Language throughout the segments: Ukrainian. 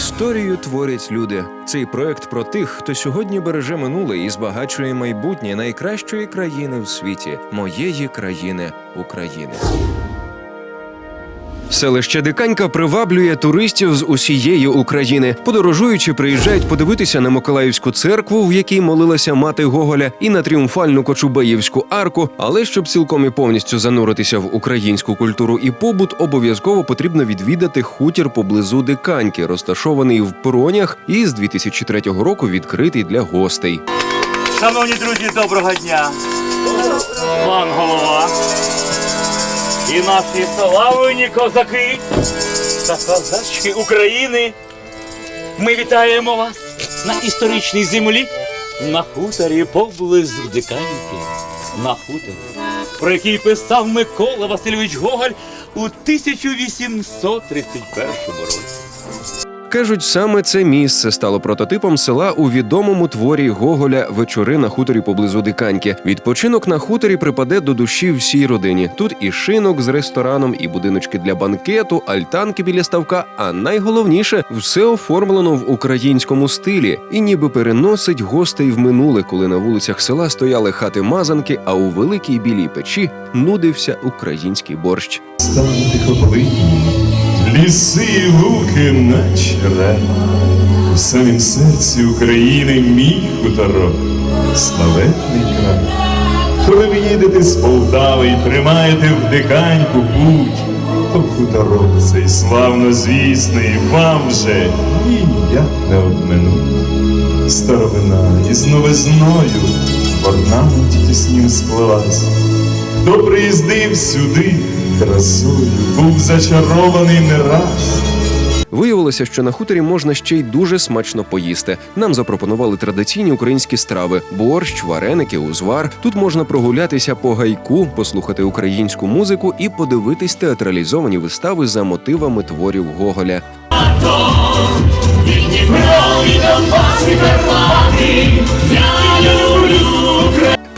Історію творять люди. Цей проект про тих, хто сьогодні береже минуле і збагачує майбутнє найкращої країни в світі моєї країни України. Селище Диканька приваблює туристів з усієї України. Подорожуючи, приїжджають подивитися на Миколаївську церкву, в якій молилася мати Гоголя, і на тріумфальну Кочубеївську арку. Але щоб цілком і повністю зануритися в українську культуру і побут, обов'язково потрібно відвідати хутір поблизу Диканьки, розташований в Поронях і з 2003 року відкритий для гостей. Шановні друзі, доброго дня! Голова і наші славні козаки та козачки України. Ми вітаємо вас на історичній землі, на хуторі поблизу Диканьки, на хуторі, про який писав Микола Васильович Гоголь у 1831 році. Кажуть, саме це місце стало прототипом села у відомому творі Гоголя Вечори на хуторі поблизу Диканьки. Відпочинок на хуторі припаде до душі всій родині. Тут і шинок з рестораном, і будиночки для банкету, альтанки біля ставка. А найголовніше все оформлено в українському стилі і ніби переносить гостей в минуле, коли на вулицях села стояли хати мазанки, а у великій білій печі нудився український борщ. Тихоплинні, ліси і луки, наче рай. У самім серці України мій хуторок, славетний край. Коли ви їдете з Полтави і тримаєте в диканьку путь, то хуторок цей славно звісний вам вже ніяк не обминуть. Старовина із новизною в орнаменті тіснім сплелась. Хто приїздив сюди красою, був зачарований не раз. Виявилося, що на хуторі можна ще й дуже смачно поїсти. Нам запропонували традиційні українські страви: борщ, вареники, узвар. Тут можна прогулятися по гайку, послухати українську музику і подивитись театралізовані вистави за мотивами творів Гоголя.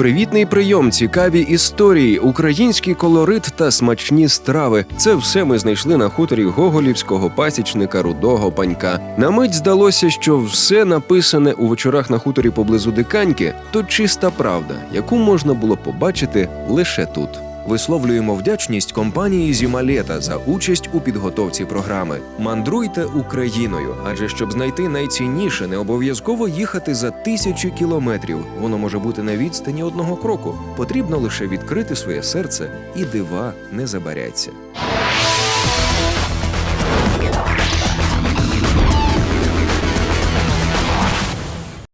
Привітний прийом, цікаві історії, український колорит та смачні страви. Це все ми знайшли на хуторі гоголівського пасічника рудого панька. На мить здалося, що все написане у вечорах на хуторі поблизу Диканьки то чиста правда, яку можна було побачити лише тут. Висловлюємо вдячність компанії Зімалета за участь у підготовці програми. Мандруйте Україною, адже щоб знайти найцінніше, не обов'язково їхати за тисячі кілометрів. Воно може бути на відстані одного кроку. Потрібно лише відкрити своє серце, і дива не забаряться.